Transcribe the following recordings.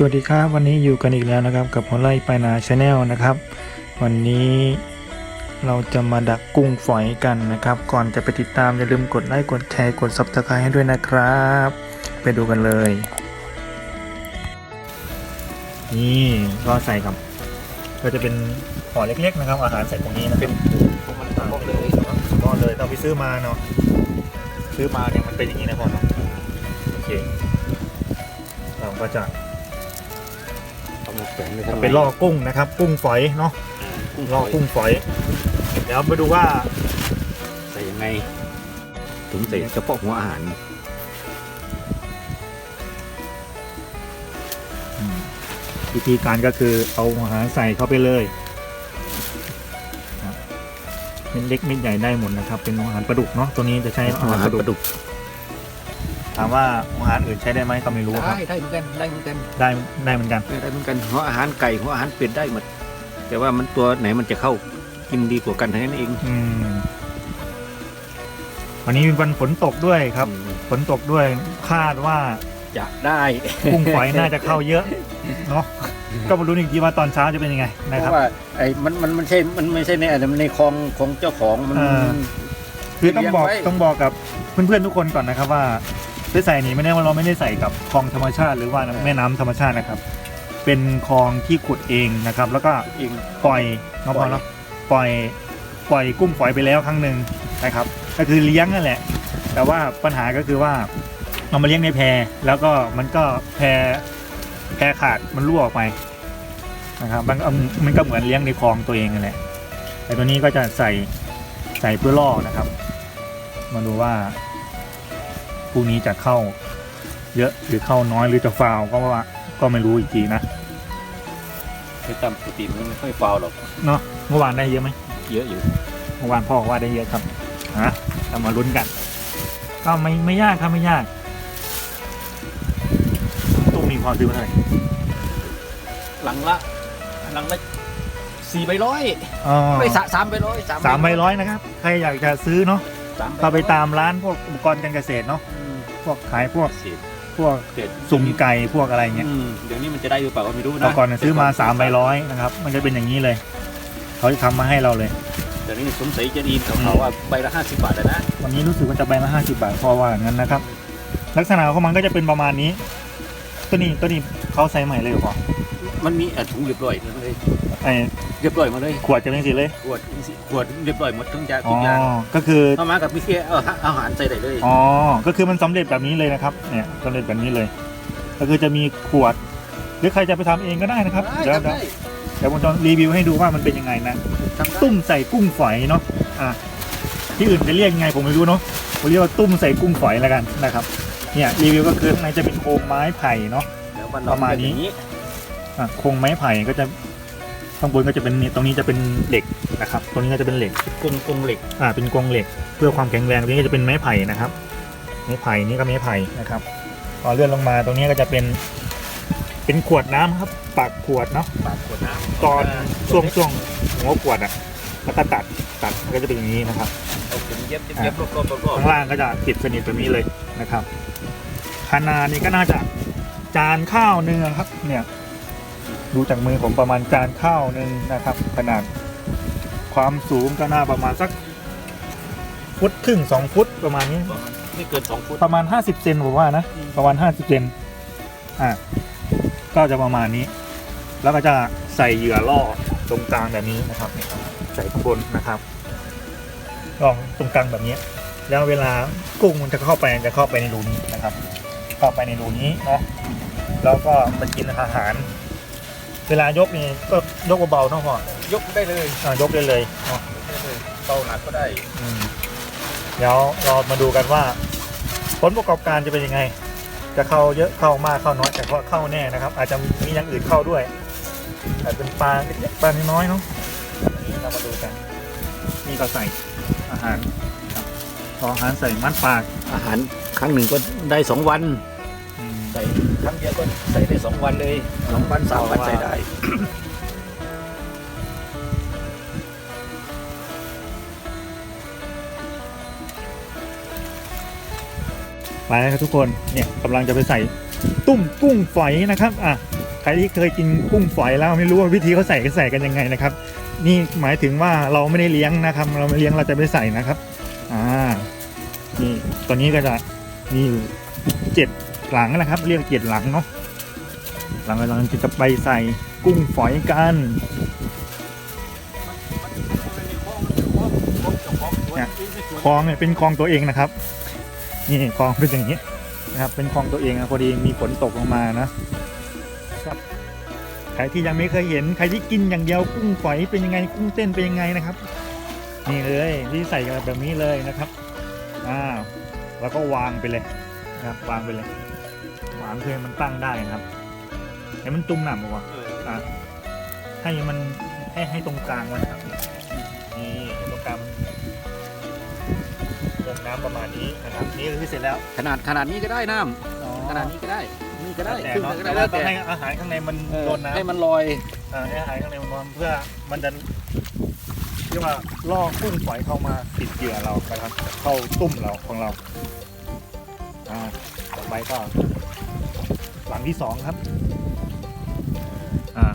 สวัสดีครับ วันนี้อยู่กันอีกแล้วนะครับ กับหัวไล่ไปนาชาแนลนะครับ วันนี้เราจะมาดักกุ้งฝอยกันนะครับ ก่อนจะไปติดตามอย่าลืมกดไลค์กดแชร์กด subscribe ให้ด้วยนะครับ ไปดูกันเลย นี่ก็ใส่ครับ ก็จะเป็นห่อเล็ก ๆ นะครับ อาหารใส่ตรงนี้นะเป็นมันตามเลยก็เลยเราไปซื้อมาเนาะซื้อมาเนี่ยมันเป็นอย่างนี้นะพ่อเนาะโอเคเราก็จะ เอามาแขวนเลยเป็นล่อกุ้งนะครับ กุ้งฝอยเนาะกุ้งล่อกุ้งฝอยเดี๋ยวมาดูว่าใส่ยังไงถึงใส่เฉพาะหัวอาหารวิธีการก็คือเอาอาหารใส่เข้าไปเลยครับเม็ดเล็กเม็ดใหญ่ได้หมดนะครับ เป็นอาหารปลาดุกเนาะตัวนี้จะใช้อาหัวหารอาหาปรลาดุปกลาดุก ถามว่าอาหารอื่นใช้ได้ไหมก็ไม่รู้ครับ ได้ได้เหมือนกันได้เหมือนกันได้ได้เหมือนกันได้เหมือนกันหัวอาหารไก่หัวอาหารเป็ดได้หมดแต่ว่ามันตัวไหนมันจะเข้ากินดีกว่ากันทั้งนั้นเองอืมวันนี้มีวันฝนตกด้วยครับอืมฝนตกด้วยคาดว่าจะได้กุ้งฝอยน่าจะเข้าเยอะเนาะก็มารู้อีกทีว่าตอนเช้าจะเป็นยังไงเพนะครับราะว่าไอ้มันมันมันใช่มันไม่ใช่ในอะไรมันในคลองของเจ้าของมันเออคือต้องบอกเลี้ยงไว้ต้องบอกกับเพื่อนๆทุกคนก่อนนะครับว่า ที่ใส่นี้ไม่ได้ว่าเราไม่ได้ใส่กับคลองธรรมชาติ หรือว่าแม่น้ำธรรมชาตินะครับ เป็นคลองที่ขุดเองนะครับ แล้วก็เองปล่อยเนาะปล่พออยเนาะปล่อยปล่อยกุ้งฝอยไปแล้วครั้งหนึ่งนะครับ ก็คือเลี้ยงนั่นแหละ แต่ว่าปัญหาก็คือว่าเอามาเลี้ยงในแพแล้วก็มันก็แพแพขาดมันรั่วออกไปนะครับมันก็มันก็เหมือนเลี้ยงในคลองตัวเองนั่นแหละแต่ตัวนี้ก็จะใส่ใส่เพื่อล่อนะครับ มาดูว่า พรุ่งนี้จะเข้าเยอะหรือเข้าน้อยหรือจะฟาวก็ว่าก็ไม่รู้อีกทีนะคือตามปกติมันไม่ค่อยฟาวหรอกเนาะเมื่อวานได้เยอะไหมเยอะอยู่เมื่อวานพ่อบอกว่าได้เยอะครับฮะเรามาลุ้นกัน ก็ไม่ไม่ยากครับไม่ยากตุ้มมีความซื้อมาเท่าไหร่หลังละหลังละสี่ใบร้อยอ๋อไม่สะสามใบร้อยสามใบร้อยนะครับ ใครอยากจะซื้อเนาะสามใบก็ไปตามร้านพวกอุปกรณ์การเกษตรเนาะอืมพ วกขายพวกเศษพวกเศษสุ่มไก่พวกอะไรเงี้ยอืมเดี๋ยวนี้มันจะได้หรือเปล่าก็ไม่รู้นะเมื่อก่อนน่ะซื้อมาสามใบร้อยนะครับ มันจะเป็นอย่างนี้เลย เขาจะทำมาให้เราเลย เดี๋ยวนี้สงสัยจะดีเขาเขาว่าใบละห้าสิบบาทแล้วนะวันนี้รู้สึกว่าจะใบละห้าสิบาทพอว่าอย่างนั้นนะครับ ลักษณะของมันก็จะเป็นประมาณนี้ ตัวนี้ตัวนี้เขาใส่ใหม่เลยเหรอพ่อ มันมีอะถุงเรียบร้อยเลยไอ้เรียบร้อยหมาเลยขวดจะเป็นสีเลยขวดขวดเรียบร้อยหมดทุกอย่างอ๋ทุอกอย่างก็คือเข้ามากับพี่เคียเอาอาหารใส่ได้เลย อ๋อก็คือมันสำเร็จแบบนี้เลยนะครับเนี่ยสำเร็จแบบนี้เลย ก็คือจะมีขวด หรือใครจะไปทำเองก็ได้นะครับเดี๋ยวทำเดี๋ยวได้เดี๋ยวผมจะรีวิวให้ดูว่ามันเป็นยังไงนะ ทำได้ตุ้มใส่กุ้งฝอยเนาะ อะ ที่อื่นจะเรียกยังไงผมไม่รู้เนาะ ผมเรียกว่าตุ้มใส่กุ้งฝอยแล้วกันนะครับ เนี่ยรีวิวก็คือข้างในจะเป็นโครงไม้ไผ่เนาะ เดี๋ยววันประมาณนี้ เรียกอย่ง อะโครงไม้ไผ่ก็จะข้างบนก็จะเป็นนี่ตรงนี้จะเป็นเหล็กนะครับ ตรงนี้ก็จะเป็นเหล็กกรงกรงเหล็กอ่าเป็นกรงเหล็ก เพื่อความแข็งแรงตรงนี้ก็จะเป็นไม้ไผ่นะครับไม้ไผ่นี่ก็ไม้ไผ่นะครับพอเลื่อนลงมาตรงนี้ก็จะเป็น เป็นขวดน้ำครับปากขวดเนาะปากขวดน้ำตอนช่วงช่วงหัวขวดอะแล้วก็ตัดตัดมันก็จะเป็นอย่างนี้นะครับเอาเข็มเย็บเย็บเย็บรอบๆรอบข้างล่างก็จะปิดสนิทแบบนี้เลยนะครับขนาดนี้ก็น่าจะจานข้าวหนึ่งอะครับเนี่ย ดูจากมือผมประมาณจานข้าวหนึ่งนะครับ ขนาดความสูงก็น่าประมาณสักฟุตครึ่งสองฟุตประมาณนี้ๆไม่เกินสองฟุตประมาณ50เซนผมว่านะ ประมาณ50เซนอะก็จะประมาณนี้ แล้วก็จะใส่เหยื่อล่อตรงกลางแบบนี้นะครับ ใส่ข้างบนนะครับลองตรงกลางแบบนี้ แล้วเวลากุ้งมันจะเข้าไปจะเข้าไปในรูนี้นะครับ เข้าไปในรูนี้เนาะแล้วก็มันกินอาหาร เวลายกนี่ก็ยกเบาๆเนาะพ่อยกได้เลยอะยกได้เลยเนาะยกได้เลยเบาหนักก็ได้อืมเดี๋ยวเรามาดูกันว่า ผลประกอบการจะเป็นยังไง จะเข้าเยอะเข้ามากเข้าน้อยแต่ก็เข้าแน่นะครับ อาจจะมีอย่างอื่นเข้าด้วยอาจเป็นปลาเล็กๆปลาน้อยๆเนาะอันนี้เรามาดูกันนี่ก็ใส่อาหารครับพออาหารใส่มัดปาก อาหารครั้งหนึ่งก็ได้สองวันอืม ใส่ครั้งเดียวก็ใส่ได้สองวันเลยสองวันสามวันใส่ได้ไปแล้วครับทุกคนเนี่ยกำลังจะไปใส่ตุ้มกุ้งฝอยนะครับอะใครที่เคยกินกุ้งฝอยแล้วไม่รู้ว่าวิธีเขาใส่ก็ใส่กันยังไงนะครับ นี่หมายถึงว่าเราไม่ได้เลี้ยงนะครับ เราไม่เลี้ยงเราจะไม่ใส่นะครับอ่านี่ตัวนี้ก็จะมีอยู่เจ็ด หลังนะครับ เรียกเจ็ดหลังเนาะหลังกำลังจะไปใส่กุ้งฝอยกันคลองเนี่ยเป็นคลองตัวเองนะครับ นี่คลองเป็นอย่างนี้นะครับ เป็นคลองตัวเองนะพอดีมีฝนตกลงมานะครับใครที่ยังไม่เคยเห็นใครที่กินอย่างเดียวกุ้งฝอยเป็นยังไงกุ้งเต้นเป็นยังไงนะครับ นี่เลยที่ใส่กันแบบนี้เลยนะครับอ่าแล้วก็วางไปเลยนะครับวางไปเลยางเพื่อให้มันตั้งได้นะครับให้มันจุ่มหนำก่อนอะให้มันให้ให้ตรงกลางมันนะครับนี่ให้ตรงกลางมันลงน้ำประมาณนี้นะครับนี่ก็คือเสร็จแล้วขนาดขนาดนี้ก็ได้น้ำขนาดนี้ก็ได้นี่ก็ได้แต่ครึ่งเนาะก็แต่ได้ว่าแล้วต้องแต่ให้อาหารข้างในมันเออโดนน้ำให้มันลอยอ่าให้อาหารข้างในมันร้อนเพื่อมันจะเรียกว่าล่อกุ้งฝอยเข้ามาติดเหยื่อเรานะครับ เข้าตุ้มเราของเราอ่าต่อไปก็ หลังที่สองครับ อ่า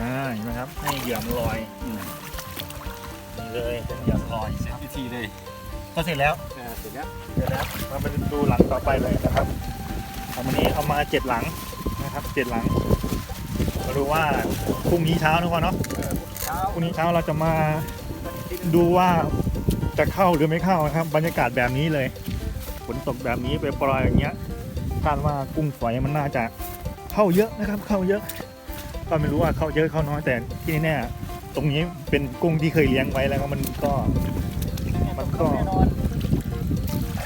อ่าเห็นไหมครับ ให้เหยื่อมันลอยนี่เลยเป็นเหยื่อมันลอยเสร็จพิธีเลย ก็เสร็จแล้วเสร็จแล้วเดี๋ยวนะมาไปดูหลังต่อไปเลยนะครับเอาวันนี้เอามาเจ็ดหลังนะครับเจ็ดหลังมาดูว่าพรุ่งนี้เช้านะพ่อเนาะเช้าพรุ่งนี้เช้าเราจะมาดูว่าจะเข้าหรือไม่เข้านะครับ บรรยากาศแบบนี้เลย ฝนตกแบบนี้ไปปล่อยอย่างเงี้ยคาดว่ากุ้งฝอยมันน่าจะเข้าเยอะนะครับ เข้าเยอะก็ไม่รู้ว่าเข้าเยอะเข้าน้อยแต่ที่แน่ๆตรงนี้เป็นกุ้งที่เคยเลี้ยงไว้แล้วมันก็มันก็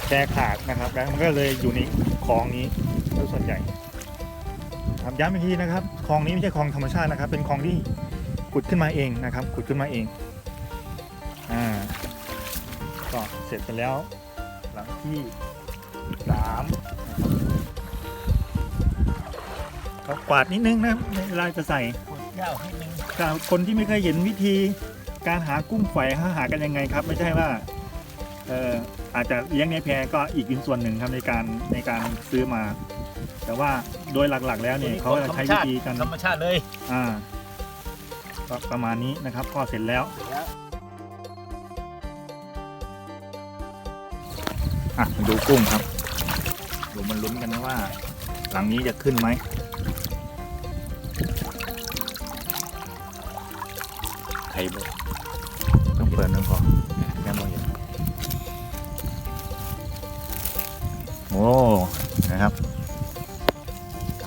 แชร์ขาดนะครับแล้วมันก็เลยอยู่ในคลองนี้โดยส่วนใหญ่ครับย้ำอีกทีนะครับคลองนี้ไม่ใช่คลองธรรมชาตินะครับ เป็นคลองที่ขุดขึ้นมาเองนะครับ ขุดขึ้นมาเองอ่าก็เสร็จไปแล้ว หลังที่สามนะครับกวาดนิดนึงนะครับเวลาจะใส่ยาวนิดนึงกับคนที่ไม่เคยเห็นวิธีการหากุ้งฝอยหาหากันยังไงครับ ไม่ใช่ว่าเอออาจจะเลี้ยงในแพก็อีกเป็นส่วนหนึ่งครับในการในการซื้อมา แต่ว่าโดยหลักๆ แล้วเนี่ยเขาจะใช้วิธีการธรรมชาติเลยอ่าก็ประมาณนี้นะครับก็เสร็จแล้วอ่ะมาดูกุ้งครับดูมันลุ้นกันนะว่า หลังนี้จะขึ้นไหมไข่บ่ต้องเปิดนึงก่อนแม่มองเห็นโอ้นะครับ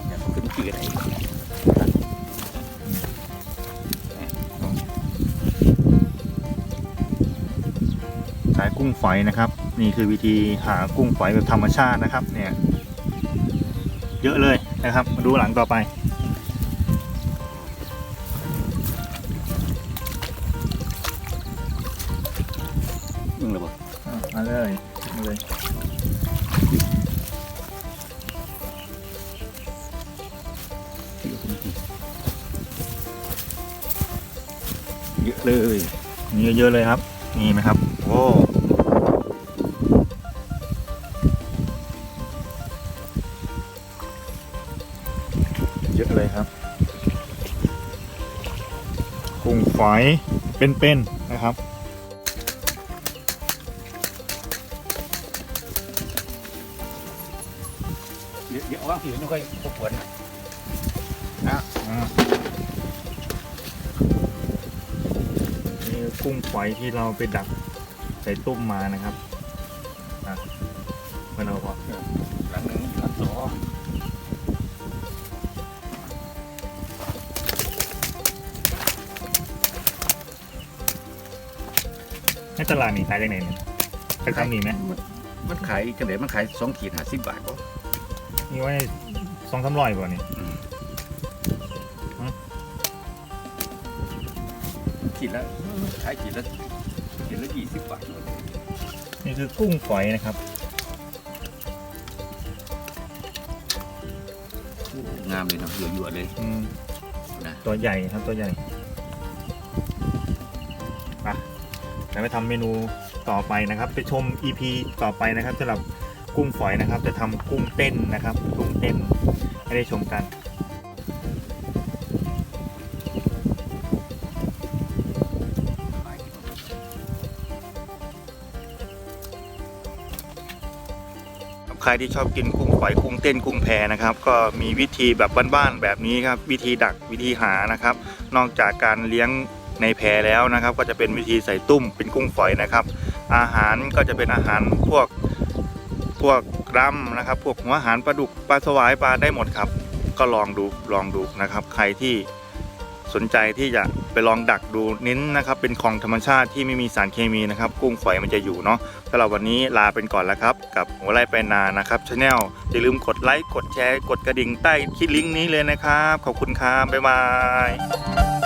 เนี่ยผมขึ้นปีกอะไรขายกุ้งฝอยนะครับ นี่คือวิธีหากุ้งฝอยแบบธรรมชาตินะครับ เนี่ย เยอะเลยนะครับ มาดูหลังต่อไป มึงเลยบ่อะมาเลยมาเลย เยอะเลยนี่เยอะเลยครับ นี่ไหมครับ โอ้ ฝอยเป็นๆนะครับ เดี๋ยวเดี๋ยวว่างผิวไม่ค่อยปวดอ่านี่กุ้งฝอยที่เราไปดักใส่ตุ้มมานะครับ ให้ตลาดนี่ขายจากไหนเนี่ยไปทำนี่ไหมมันขายกันเดี๋ยวมันขายสองขีดห้าสิบบาทบ่นี่ไว้สองสามร้อยกว่านี่ขีดละขายขีดละขีดละยี่สิบบาทนี่คือกุ้งฝอยนะครับ งามเลยเนาะยั่วๆเลย อืมนะ ตัวใหญ่ครับตัวใหญ่ จะไปทำเมนูต่อไปนะครับ ไปชม EP ต่อไปนะครับสำหรับกุ้งฝอยนะครับ จะทำกุ้งเต้นนะครับ กุ้งเต้นให้ได้ชมกันใครที่ชอบกินกุ้งฝอยกุ้งเต้นกุ้งแพนะครับ ก็มีวิธีแบบบ้านๆแบบนี้ครับ วิธีดักวิธีหานะครับ นอกจากการเลี้ยง ในแพแล้วนะครับ ก็จะเป็นวิธีใส่ตุ้มเป็นกุ้งฝอยนะครับ อาหารก็จะเป็นอาหารพวกพวกรำนะครับ พวกหัวอาหารปลาดุกปลาสวายปลาได้หมดครับ ก็ลองดูลองดูนะครับ ใครที่สนใจที่จะไปลองดักดูเน้นนะครับ เป็นของธรรมชาติที่ไม่มีสารเคมีนะครับ กุ้งฝอยมันจะอยู่เนาะสำหรับวันนี้ลาเป็นก่อนแล้วครับ กับหัวไร่ไปนานะครับชาแนลอย่าลืมกดไลค์กดแชร์ กดกระดิ่งใต้ที่ลิงก์นี้เลยนะครับ ขอบคุณครับบ๊ายบาย